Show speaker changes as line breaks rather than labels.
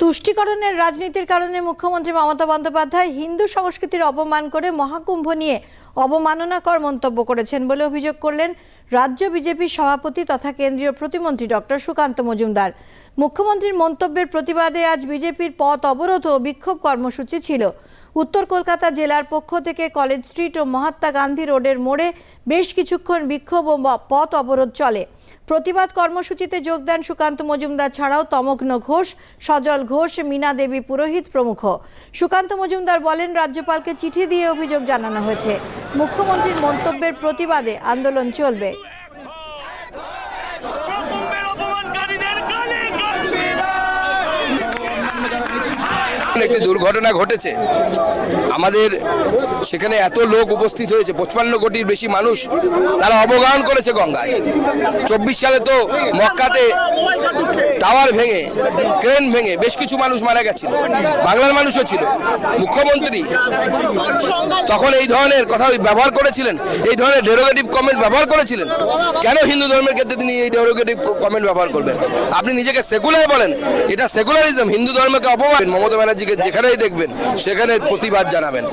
তুষ্টিকরণের রাজনীতির কারণে মুখ্যমন্ত্রী মমতা বন্দ্যোপাধ্যায় হিন্দু সংস্কৃতির অপমান করে মহাকুম্ভ নিয়ে অবমাননাকর মন্তব্য করেছেন বলে অভিযোগ করলেন রাজ্য বিজেপির সভাপতি তথা কেন্দ্রীয় প্রতিমন্ত্রী ডক্টর সুকান্ত মজুমদার। মুখ্যমন্ত্রীর মন্তব্যের প্রতিবাদে আজ বিজেপির পথ অবরোধ ও বিক্ষোভ কর্মসূচি ছিল। উত্তর কলকাতা জেলার পক্ষ থেকে কলেজ স্ট্রিট ও মহাত্মা গান্ধী রোডের মোড়ে বেশ কিছুক্ষণ বিক্ষোভ ও পথ অবরোধ চলে। প্রতিবাদ কর্মসূচিতে যোগ দেন সুকান্ত মজুমদার ছাড়াও তমগ্ন ঘোষ, সজল ঘোষ, মীনা দেবী পুরোহিত প্রমুখ। সুকান্ত মজুমদার বলেন, রাজ্যপালকে চিঠি দিয়ে অভিযোগ জানানো হয়েছে। মুখ্যমন্ত্রীর মন্তব্যের প্রতিবাদে আন্দোলন চলবে।
একটি দুর্ঘটনা ঘটেছে। আমাদের সেখানে এত লোক উপস্থিত হয়েছে, পঁচপান্ন কোটির বেশি মানুষ, তারা অবগাহন করেছে গঙ্গায়। চব্বিশ সালে তো মক্কাতে টাওয়ার ভেঙে, ক্রেন ভেঙে বেশ কিছু মানুষ মারা গেছিল। বাংলার মানুষও ছিল, মুখ্যমন্ত্রী। তখন এই ধরনের কথা ব্যবহার করেছিলেন, এই ধরনের ডেরোগেটিভ কমেন্ট ব্যবহার করেছিলেন। কেন হিন্দু ধর্মের ক্ষেত্রে তিনি এই ডেরোগেটিভ কমেন্ট ব্যবহার করবেন? আপনি নিজেকে সেকুলার বলেন, এটা সেকুলারিজম হিন্দু ধর্মকে অপমান মমতা ব্যানার্জিকে যেখানেই দেখবেন সেখানে প্রতিবাদ জানাবেন।